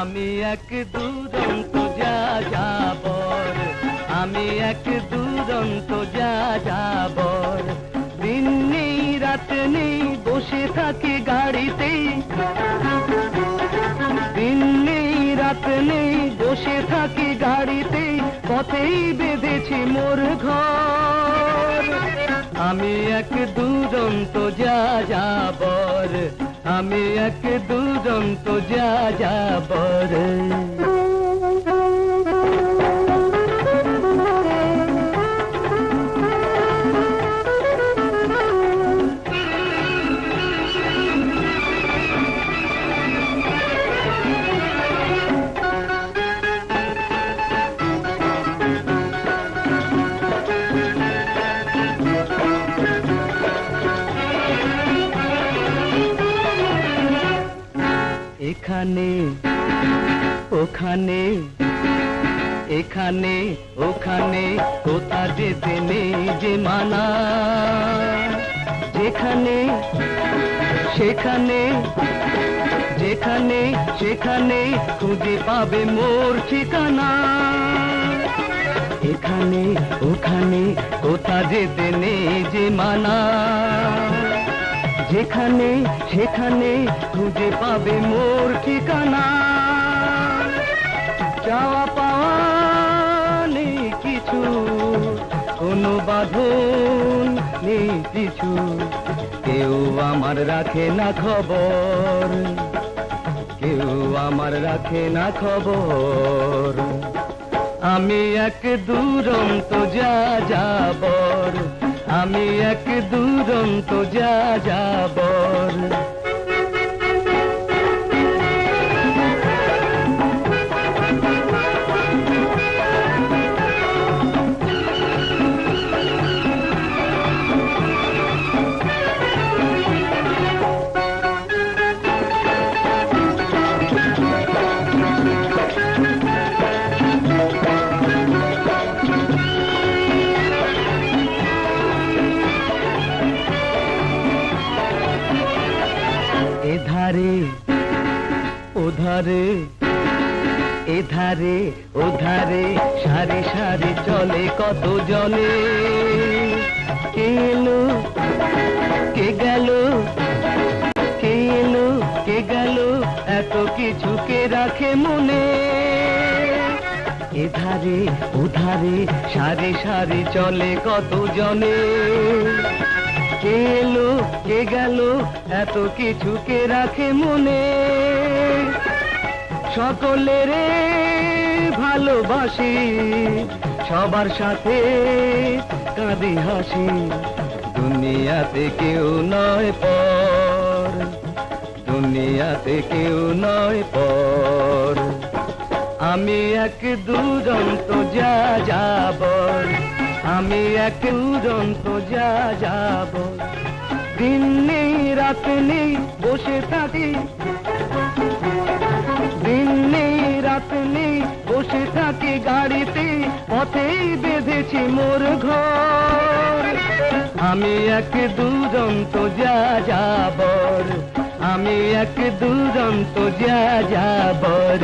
আমি এক দুরন্ত যা যাব আমি এক দুরন্ত যা যাব দিন নেই, রাত নেই, বসে থাকি গাড়িতে। দিন নেই, রাত নেই, বসে থাকি গাড়িতে, পথেই বেঁধেছি মোর ঘর। আমি এক দুরন্ত যা যাবর আমি এক দুরন্ত যা যাবর এখানে, ওখানে এখানে, ওখানে কোথা যেতে নেই যে মানা? যেখানে, সেখানে যেখানে, সেখানে খুঁজে পাবে মোর ঠিকানা। এখানে, ওখানে কোথা যেতে নেই যে মানা? যেখানে, সেখানে খুঁজে পাবে মোর ঠিকানা। চাওয়া পাওয়া নেই কিছু, কোনো বাঁধন নেই কিছু। কেউ আমার রাখে না খবর, কেউ আমার রাখে না খবর। আমি এক দুরন্ত যা যাবর আমি এক দুরন্ত যা যাবর ওধারে এধারে ওধারে সারি সারি চলে কত জনে। কে এলো, কে গেল, কে এলো, কে গেল, এত কিছু কে রাখে মনে। এধারে ওধারে সারি সারি চলে কত জনে। কে এলো, কে গেল, এত কিছু কে রাখে মনে। সকলের ভালোবাসি, সবার সাথে কাঁদি হাসি। দুনিয়াতে কেউ নয় পর, দুনিয়াতে কেউ নয় পর। আমি এক দুরন্ত যা যাবর আমি এক দুরন্ত যা যাব দিন নেই, রাত নেই, বসে থাকি পথেই বেঁধেছি মোর ঘর। আমি এক দুরন্ত যা যাবর আমি এক দুরন্ত যা যাবর